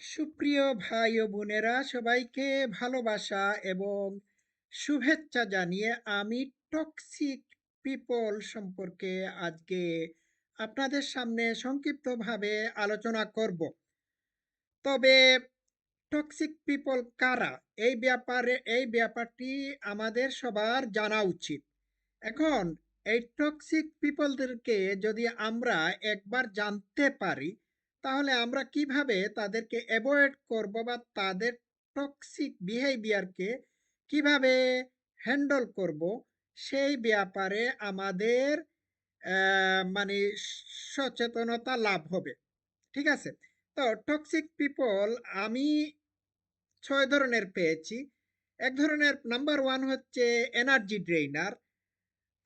সুপ্রিয় ভাই ও বোনেরা, সবাইকে ভালোবাসা এবং শুভেচ্ছা জানিয়ে আমি টক্সিক পিপল সম্পর্কে আজকে আপনাদের সামনে সংক্ষিপ্তভাবে আলোচনা করব। তবে টক্সিক পিপল কারা? এই ব্যাপারে, এই ব্যাপারটি আমাদের সবার জানা উচিত। এখন এই টক্সিক পিপলদেরকে যদি আমরা একবার জানতে পারি তাহলে আমরা কীভাবে তাদেরকে অ্যাভয়েড করব বা তাদের টক্সিক বিহেভিয়ারকে কীভাবে হ্যান্ডল করব? সেই ব্যাপারে আমাদের মানে সচেতনতা লাভ হবে। ঠিক আছে? তো টক্সিক পিপল আমি ছয় ধরনের পেয়েছি। এক ধরনের নাম্বার ওয়ান হচ্ছে এনার্জি ড্রেইনার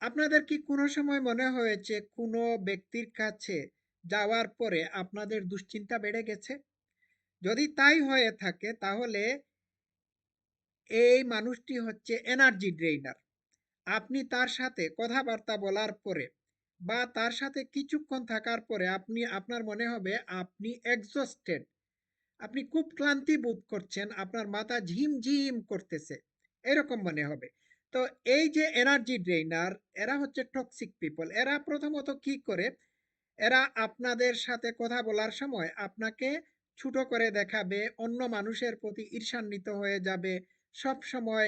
আপনাদের কি কোনো সময় মনে হয়েছে কোনো ব্যক্তির কাছে যাওয়ার পরে আপনাদের দুশ্চিন্তা বেড়ে গেছে? যদি তাই হয়ে থাকে, তাহলে এই মানুষটি হচ্ছে এনার্জি ড্রেইনার আপনি তার সাথে কথাবার্তা বলার পরে বা তার সাথে কিছুক্ষণ থাকার পরে আপনি, আপনার মনে হবে আপনি এক্সস্টেড আপনি খুব ক্লান্তি বোধ করছেন, আপনার মাথা ঝিমঝিম করতেছে। এরকম মনে হবে। তো এই যে এনার্জি ড্রেইনার এরা হচ্ছে টক্সিক পিপল এরা প্রথমত কি করে? এরা আপনাদের সাথে কথা বলার সময় আপনাকে ছোট করে দেখাবে, অন্য মানুষের প্রতি ঈর্ষান্বিত হয়ে যাবে, সব সময়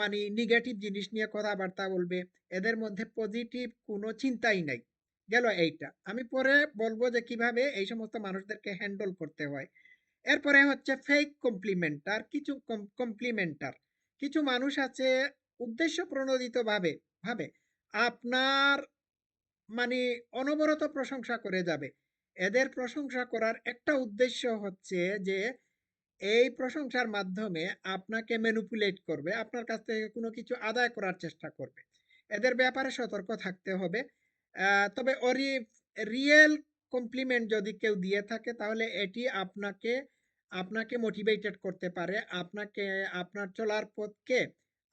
মানে নেগেটিভ জিনিস নিয়ে কথাবার্তা বলবে। এদের মধ্যে পজিটিভ কোনো চিন্তাই নাই। গেল এইটা। আমি পরে বলব যে কীভাবে এই সমস্ত মানুষদেরকে হ্যান্ডল করতে হয়। এরপরে হচ্ছে ফেক কমপ্লিমেন্টার কিছু কমপ্লিমেন্টার কিছু মানুষ আছে উদ্দেশ্য প্রণোদিত ভাবে ভাবে। আপনার মানে অনবরত প্রশংসা করে যাবে। এদের প্রশংসা করার একটা উদ্দেশ্য হচ্ছে যে, এই প্রশংসার মাধ্যমে আপনাকে ম্যানিপুলেট করবে, আপনার কাছ থেকে কোনো কিছু আদায় করার চেষ্টা করবে। এদের ব্যাপারে সতর্ক থাকতে হবে। তবে ওরি রিয়েল কমপ্লিমেন্ট যদি কেউ দিয়ে থাকে, তাহলে এটি আপনাকে আপনাকে মোটিভেটেড করতে পারে। আপনাকে, আপনার চলার পথকে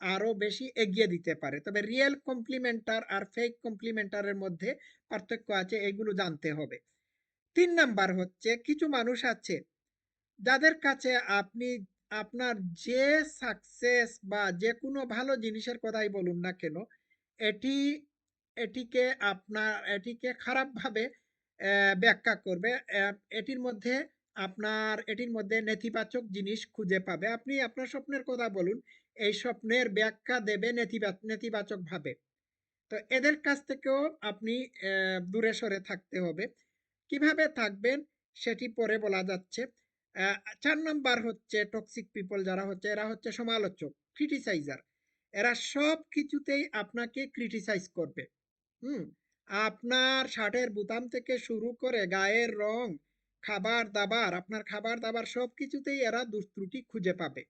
আরও বেশি এগিয়ে দিতে পারে। তবে রিয়েল কমপ্লিমেন্টার আর ফেক কমপ্লিমেন্টারের মধ্যে পার্থক্য আছে, এগুলো জানতে হবে। তিন নাম্বার হচ্ছে, কিছু মানুষ আছে যাদের কাছে আপনি, আপনার যে সাকসেস বা যে কোনো ভালো জিনিসের কথাই বলুন না কেন, এটি, এটিকে আপনার, এটিকে খারাপভাবে ব্যাখ্যা করবে। এটির মধ্যে আপনার, এটির মধ্যে নেতিবাচক জিনিস খুঁজে পাবে। আপনি আপনার স্বপ্নের কথা বলুন এই স্বপ্নের ব্যাখ্যা দেবে নেতিবাচক নেতিবাচক ভাবে তো এদের কাছ থেকেও আপনি দূরে সরে থাকতে হবে। কীভাবে থাকবেন সেটি পরে বলা যাচ্ছে। চার নাম্বার হচ্ছে টক্সিক পিপল যারা হচ্ছে, এরা হচ্ছে সমালোচক ক্রিটিসাইজার এরা সব কিছুতেই আপনাকে ক্রিটিসাইজ করবে। হুম? আপনার শার্টের বোতাম থেকে শুরু করে গায়ের রং, খাবার দাবার, আপনার খাবার দাবার সব কিছুতেই এরা দুষ্ত্রুটি খুঁজে পাবে।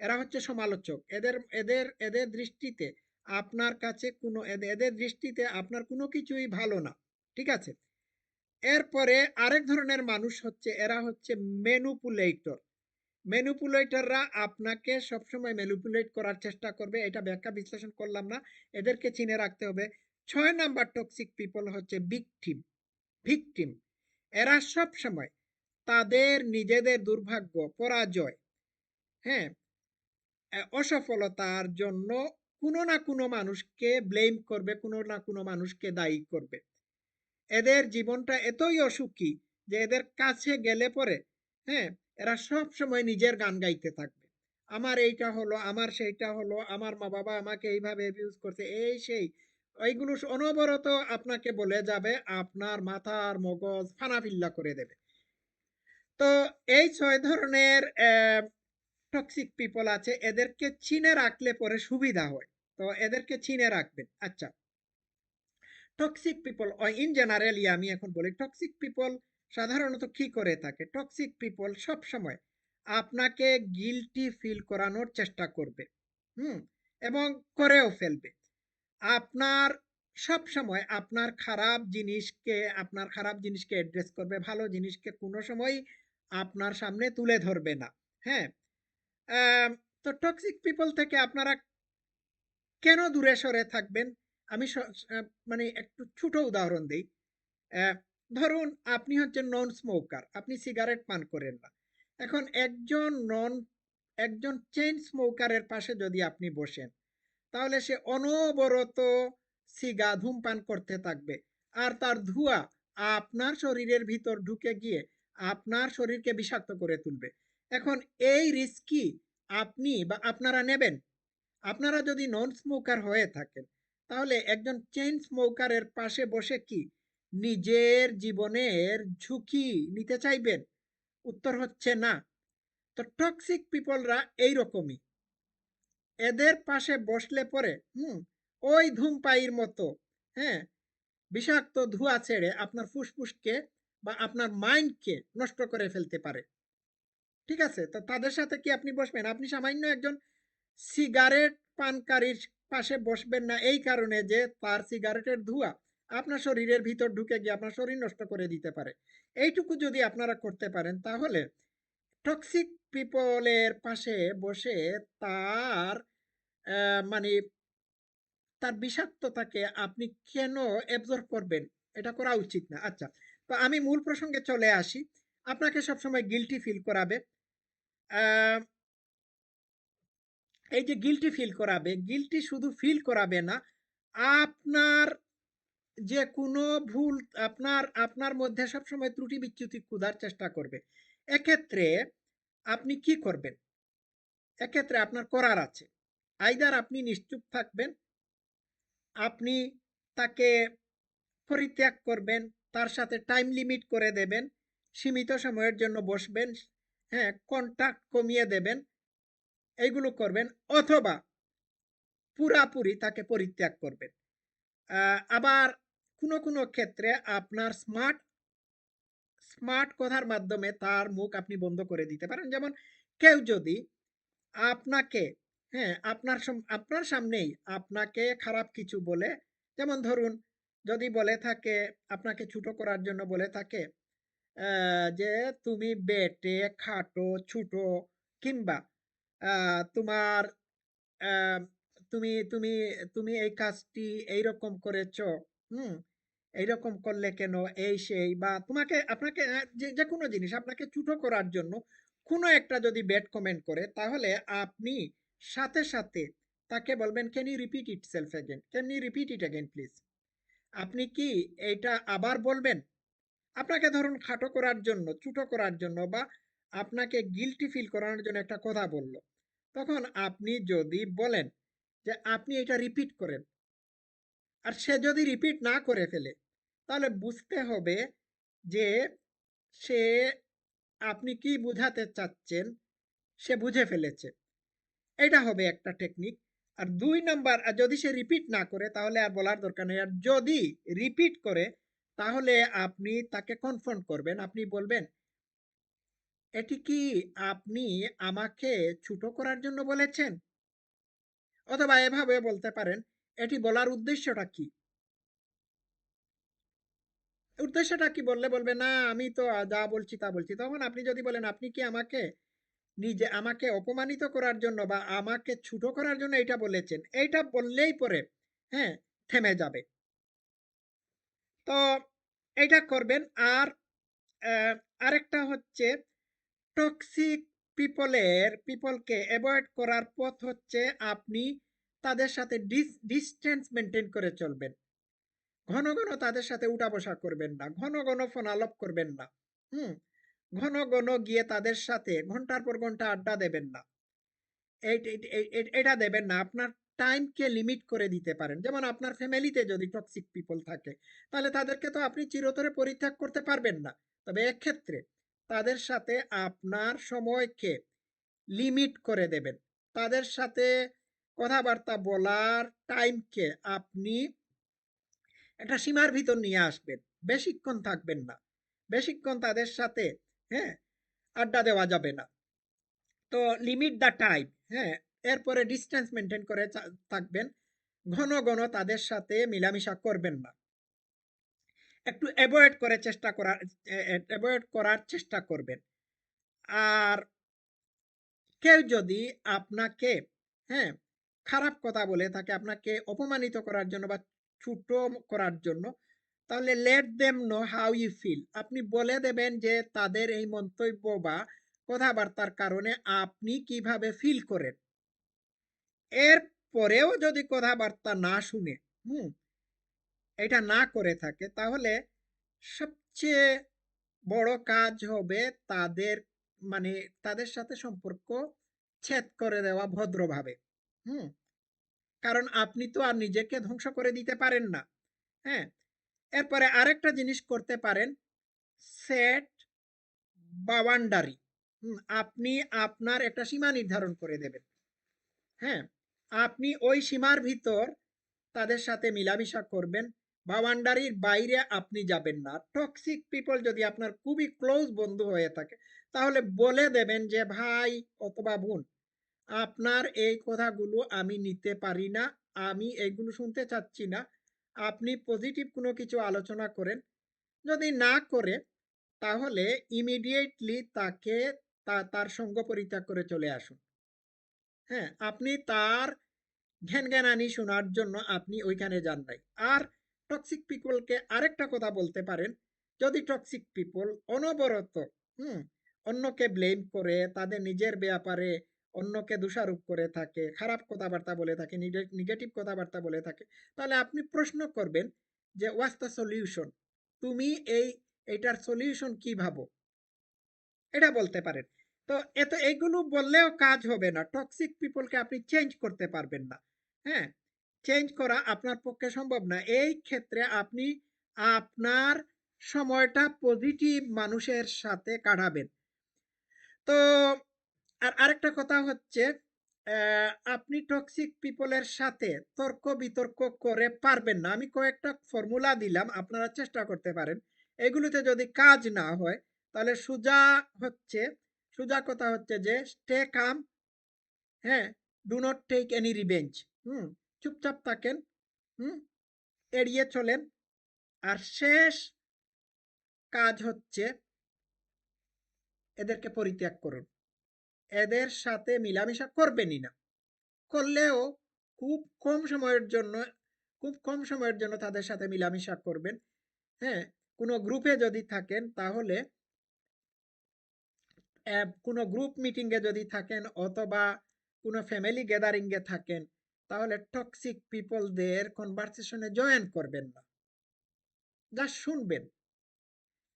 এরা হচ্ছে সমালোচক। এদের এদের এদের দৃষ্টিতে আপনার কাছে কোনো এদের দৃষ্টিতে আপনার কোনো কিছুই ভালো না, ঠিক আছে? এরপরে আরেক ধরনের মানুষ হচ্ছে, এরা হচ্ছে মেনুপুলেটর ম্যানুপুলেটররা আপনাকে সবসময় মেনুপুলেট করার চেষ্টা করবে, এটা ব্যাখ্যা বিশ্লেষণ করলাম না, এদেরকে চিনে রাখতে হবে। ছয় নাম্বার টক্সিক পিপল হচ্ছে ভিকটিম ভিকটিম এরা সব সময় তাদের নিজেদের দুর্ভাগ্য, পরাজয় হ্যাঁ? অসফলতার জন্য কোনো না কোনো মানুষকে ব্লেম করবে, কোনো না কোনো মানুষকে দায়ী করবে। এদের জীবনটা এতই অসুখী যে এদের কাছে গেলে পরে হ্যাঁ এরা সব সময় নিজের গান গাইতে থাকবে। আমার এইটা হলো, আমার সেইটা হলো, আমার মা বাবা আমাকে এইভাবে অ্যাবিউজ করছে, এই সেই, এইগুলো অনবরত আপনাকে বলে যাবে, আপনার মাথার মগজ ফানাফিল্লা করে দেবে। তো এই ছয় ধরনের টক্সিক পিপল আছে, এদেরকে চিনে রাখলে পরে সুবিধা হয়। তো এদেরকে চিনে রাখবেন। আচ্ছা। টক্সিক পিপল ইন জেনারেলি আমি এখন বলি টক্সিক পিপল সাধারণত কি করে থাকে? টক্সিক পিপল সব সময় আপনাকে গিলটি ফিল করানোর চেষ্টা করবে, হুম? এবং করেও ফেলবে। আপনার সব সময় আপনার খারাপ জিনিসকে, আপনার খারাপ জিনিসকে অ্যাড্রেস করবে, ভালো জিনিসকে কোনো সময় আপনার সামনে তুলে ধরবে না হ্যাঁ? তো টক্সিক পিপল থেকে আপনারা কেন দূরে সরে থাকবেন? আমি মানে একটু ছোট উদাহরণ দিই। ধরুন আপনি হচ্ছেন নন স্মোকার আপনি সিগারেট পান করেন না। এখন একজন নন একজন চেইন স্মোকারের পাশে যদি আপনি বসেন, তাহলে সে অনবরত সিগা ধূমপান করতে থাকবে। আর তার ধোঁয়া আপনার শরীরের ভিতর ঢুকে গিয়ে আপনার শরীরকে বিষাক্ত করে তুলবে। এখন এই রিস্ক কি আপনি বা আপনারা নেবেন। আপনারা যদি নন স্মোকার হয়ে থাকেন, তাহলে একজন চেইন স্মোকারের পাশে বসে কি নিজের জীবনের ঝুঁকি নিতে চাইবেন? উত্তর হচ্ছে না। তো টক্সিক পিপলরা এইরকমই। এদের পাশে বসলে পরে, হুম, ওই ধূমপাইয়ের মতো হ্যাঁ বিষাক্ত ধোঁয়া ছেড়ে আপনার ফুসফুসকে বা আপনার মাইন্ডকে নষ্ট করে ফেলতে পারে। ঠিক আছে? তো তাদের সাথে কি আপনি বসবেন? আপনি সামান্য একজন সিগারেট পানকারীর পাশে বসবেন না এই কারণে যে তার সিগারেটের ধোঁয়া আপনার শরীরের ভিতর ঢুকে গিয়ে আপনার শরীর নষ্ট করে দিতে পারে। এইটুকু যদি আপনারা করতে পারেন, তাহলে টক্সিক পিপলের পাশে বসে তার মানে তার বিষাক্ততাকে আপনি কেন অ্যাবজর্ব করবেন? এটা করা উচিত না। আচ্ছা তো আমি মূল প্রসঙ্গে চলে আসি। আপনাকে সবসময় গিলটি ফিল করাবে। এই যে গিলটি ফিল করাবে গিলটি শুধু ফিল করাবে না, আপনার যে কোনো ভুল, আপনার আপনার মধ্যে সবসময় ত্রুটি বিচ্যুতি ক্ষুধার চেষ্টা করবে। এক্ষেত্রে আপনি কি করবেন? এক্ষেত্রে আপনার করার আছে। আইদার আপনি নিশ্চুপ থাকবেন, আপনি তাকে পরিত্যাগ করবেন, তার সাথে টাইম লিমিট করে দেবেন, সীমিত সময়ের জন্য বসবেন হ্যাঁ কন্ট্যাক্ট কমিয়ে দেবেন, এইগুলো করবেন অথবা পুরাপুরি তাকে পরিত্যাগ করবেন। আবার কোনো কোনো ক্ষেত্রে আপনার স্মার্ট স্মার্ট কথার মাধ্যমে তার মুখ আপনি বন্ধ করে দিতে পারেন। যেমন কেউ যদি আপনাকে হ্যাঁ আপনার আপনার সামনেই আপনাকে খারাপ কিছু বলে, যেমন ধরুন যদি বলে থাকে, আপনাকে ছোট করার জন্য বলে থাকে যে তুমি বেটে, খাটো, ছোট কিংবা তোমার তুমি তুমি তুমি এই কাজটি এইরকম করেছ, হুম? এইরকম করলে কেন? এই, সেই বা তোমাকে, আপনাকে যে কোনো জিনিস আপনাকে ছুটো করার জন্য কোনো একটা যদি ব্যাড কমেন্ট করে, তাহলে আপনি সাথে সাথে তাকে বলবেন can you repeat it self again can you repeat it again please আপনি কি এইটা আবার বলবেন? আপনাকে ধরুন খাটো করার জন্য ছোটো করার জন্য বা আপনাকে গিলটি ফিল করানোর জন্য একটা কথা বলল। তখন আপনি যদি বলেন যে আপনি এটা রিপিট করেন, আর সে যদি রিপিট না করে ফেলে, তাহলে বুঝতে হবে যে সে আপনি কি বুঝাতে চাচ্ছেন সে বুঝে ফেলেছে। এটা হবে একটা টেকনিক আর দুই নম্বর যদি সে রিপিট না করে, তাহলে আর বলার দরকার নেই। আর যদি রিপিট করে তাহলে আপনি তাকে কনফার্ম করবেন। আপনি বলবেন, এটি কি আপনি আমাকে ছোট করার জন্য বলেছেন? অথবা এভাবে বলতে পারেন, এটি বলার উদ্দেশ্যটা কি? উদ্দেশ্যটা কি বললে বলবে, না, আমি তো যা বলছি তা বলছি। তখন আপনি যদি বলেন, আপনি কি আমাকে নিজে, আমাকে অপমানিত করার জন্য বা আমাকে ছোট করার জন্য এটা বলেছেন? এইটা বললেই পরে হ্যাঁ থেমে যাবে। তো এটা করবেন। আর আরেকটা হচ্ছে টক্সিক পিপলের পিপলকে অ্যাভয়েড করার পথ হচ্ছে আপনি তাদের সাথে ডিস্টেন্স মেনটেন করে চলবেন। ঘন ঘন তাদের সাথে উঠা বসা করবেন না। ঘন ঘন ফোন আলাপ করবেন না। হুম? ঘন ঘন গিয়ে তাদের সাথে ঘণ্টার পর ঘণ্টা আড্ডা দেবেন না। এটা দেবেন না। আপনার টাইমকে লিমিট করে দিতে পারেন। যেমন আপনার ফ্যামিলিতে যদি টক্সিক পিপল থাকে, তাহলে তাদেরকে তো আপনি চিরতরে পরিত্যাগ করতে পারবেন না। তবে এক্ষেত্রে তাদের সাথে আপনার সময়কে লিমিট করে দেবেন। তাদের সাথে কথাবার্তা বলার টাইমকে আপনি একটা সীমার ভিতর নিয়ে আসবেন। বেশিক্ষণ থাকবেন না। বেশিক্ষণ তাদের সাথে হ্যাঁ আড্ডা দেওয়া যাবে না। তো লিমিট দ্য টাইম হ্যাঁ এরপরে ডিস্টেন্স মেনটেন করে থাকবেন। ঘন ঘন তাদের সাথে মিলামিশা করবেন না। একটু অ্যাভয়েড করে চেষ্টা করার অ্যাভয়েড করার চেষ্টা করবেন। আর কেউ যদি আপনাকে হ্যাঁ খারাপ কথা বলে থাকে, আপনাকে অপমানিত করার জন্য বা ছোট করার জন্য, তাহলে let them know how you feel আপনি বলে দেবেন যে তাদের এই মন্তব্য বা কথাবার্তার কারণে আপনি কীভাবে ফিল করেন। এর পরেও যদি কথাবার্তা না শুনে, হুম, এটা না করে থাকে, তাহলে সবচেয়ে বড় কাজ হবে তাদের মানে তাদের সাথে সম্পর্ক ছেদ করে দেওয়া ভদ্রভাবে, হুম। কারণ আপনি তো আর নিজেকে ধ্বংস করে দিতে পারেন না হ্যাঁ। এরপরে আরেকটা জিনিস করতে পারেন সেট বাউন্ডারি আপনি আপনার একটা সীমা নির্ধারণ করে দেবেন হ্যাঁ। আপনি ওই সীমার ভিতর তাদের সাথে মিলামিশা করবেন বাউন্ডারির বাইরে আপনি যাবেন না। টক্সিক পিপল যদি আপনার খুবই ক্লোজ বন্ধু হয়ে থাকে, তাহলে বলে দেবেন যে, ভাই, অথবা বোন, আপনার এই কথাগুলো আমি নিতে পারি না, আমি এইগুলো শুনতে চাচ্ছি না। আপনি পজিটিভ কোনো কিছু আলোচনা করেন। যদি না করে, তাহলে ইমিডিয়েটলি তাকে তার সঙ্গ পরিত্যাগ করে চলে আসুন। হ্যাঁ আপনি তার ঘ্যান জ্ঞানানি শোনার জন্য আপনি ওইখানে যান নাই। আর টক্সিক পিপলকে আরেকটা কথা বলতে পারেন, যদি টক্সিক পিপল অনবরত, হুম, অন্যকে ব্লেম করে, তাদের নিজের ব্যাপারে অন্যকে দোষারোপ করে থাকে, খারাপ কথাবার্তা বলে থাকে নেগেটিভ কথাবার্তা বলে থাকে, তাহলে আপনি প্রশ্ন করবেন যে ওয়াস দ্য সলিউশন তুমি এই, এটার সলিউশন কি ভাবো? এটা বলতে পারেন। তো এত এগুলো বললেও কাজ হবে না। টক্সিক পিপলকে আপনি চেঞ্জ করতে পারবেন না। হ্যাঁ? চেঞ্জ করা আপনার পক্ষে সম্ভব না। এই ক্ষেত্রে আপনি আপনার সময়টা পজিটিভ মানুষের সাথে কাটাবেন। তো আর আরেকটা কথা হচ্ছে আপনি টক্সিক পিপলের সাথে তর্ক বিতর্ক করে পারবেন না। আমি কয়েকটা ফর্মুলা দিলাম, আপনারা চেষ্টা করতে পারেন। এগুলোতে যদি কাজ না হয়, তাহলে সোজা হচ্ছে সোজা কথা হচ্ছে যে স্টে কাম হ্যাঁ do not take any revenge hmm, চুপচাপ থাকেন, হুম, এড়িয়ে চলেন। আর শেষ কাজ হচ্ছে এদেরকে পরিত্যাগ করুন। এদের সাথে মিলামিশা করবেনই না। করলেও খুব কম সময়ের জন্য, খুব কম সময়ের জন্য তাদের সাথে মিলামিশা করবেন। হ্যাঁ কোনো গ্রুপে যদি থাকেন তাহলে কোনো গ্রুপ মিটিংয়ে যদি থাকেন অথবা কোনো ফ্যামিলি গ্যাদারিংয়ে থাকেন, তাহলে টক্সিক পিপলদের কনভারসেশনে জয়েন করবেন না। যা শুনবেন।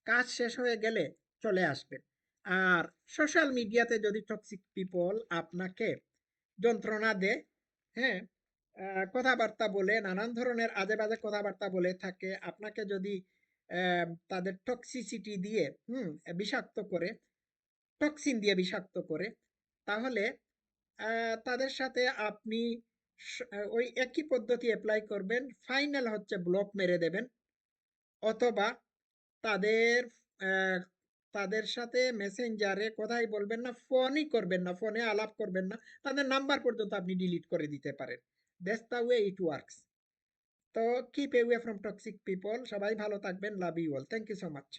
কাজ শেষ হয়ে গেলে চলে আসবেন। আর সোশ্যাল মিডিয়াতে যদি টক্সিক পিপল আপনাকে যন্ত্রণা দেয় হ্যাঁ কথাবার্তা বলে, নানান ধরনের আজে বাজে কথাবার্তা বলে থাকে, আপনাকে যদি তাদের টক্সিসিটি দিয়ে, হুম, বিষাক্ত করে টক্সিন দিয়ে বিষাক্ত করে, তাহলে তাদের সাথে আপনি ওই একই পদ্ধতি অ্যাপ্লাই করবেন। ফাইনাল হচ্ছে ব্লক মেরে দেবেন। অথবা তাদের তাদের সাথে মেসেঞ্জারে কথাই বলবেন না ফোনই করবেন না ফোনে আলাপ করবেন না, তাদের নাম্বার পর্যন্ত আপনি ডিলিট করে দিতে পারেন। That's the way it works তো keep away from toxic people সবাই ভালো থাকবেন। Love you all thank you so much